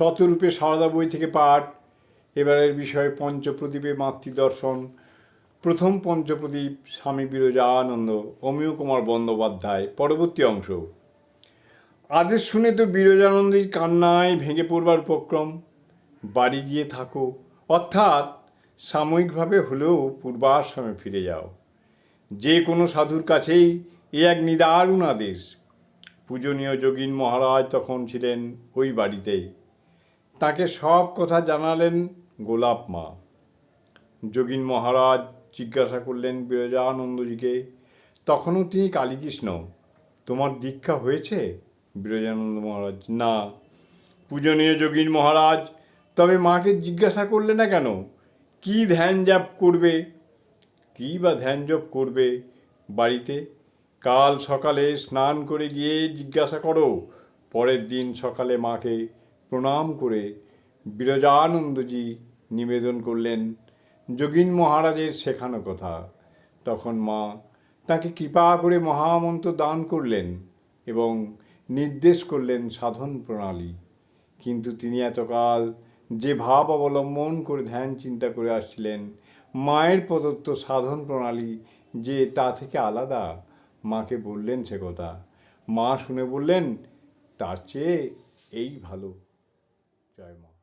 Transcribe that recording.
শতরূপে সারদা বই থেকে পাঠ। এবারের বিষয়ে পঞ্চপ্রদীপে মাতৃদর্শন। প্রথম পঞ্চপ্রদীপ স্বামী বিরজানন্দ, অমিয় কুমার বন্দ্যোপাধ্যায়, পরবর্তী অংশ। আদেশ শুনে তো বিরজানন্দের কান্নায় ভেঙে পড়বার উপক্রম। বাড়ি গিয়ে থাকো, অর্থাৎ সাময়িকভাবে হলেও পূর্বাশ্রমে ফিরে যাও। যে কোনো সাধুর কাছেই এ এক নিদারুণ আদেশ। পূজনীয় যোগীন মহারাজ তখন ছিলেন ওই বাড়িতেই। তাকে সব কথা জানালেন গোলাপ মা। যোগীন মহারাজ জিজ্ঞাসা করলেন বিরজানন্দজিকে, তখনও তিনি কালীকৃষ্ণ? তোমার দীক্ষা হয়েছে? বিরজানন্দ মহারাজ, না। পূজনীয় যোগীন মহারাজ, তবে মাকে জিজ্ঞাসা করলে না কেন? কি ধ্যান জাপ করবে? কী বা ধ্যান জপ করবে? বাড়িতে কাল সকালে স্নান করে গিয়ে জিজ্ঞাসা করো, পরের দিন সকালে মাকে প্রণাম করে বিরজানন্দজি নিবেদন করলেন, যোগীন মহারাজের শেখানো কথা। তখন মা তাকে কৃপা করে মহামন্ত্র দান করলেন এবং নির্দেশ করলেন সাধন প্রণালী। কিন্তু তিনি এতকাল যে ভাব অবলম্বন করে ধ্যান চিন্তা করে আসছিলেন, মায়ের প্রদত্ত সাধন প্রণালী যে তা থেকে আলাদা, মাকে বললেন সে কথা। মা শুনে বললেন, তার চেয়ে এই ভালো। go more.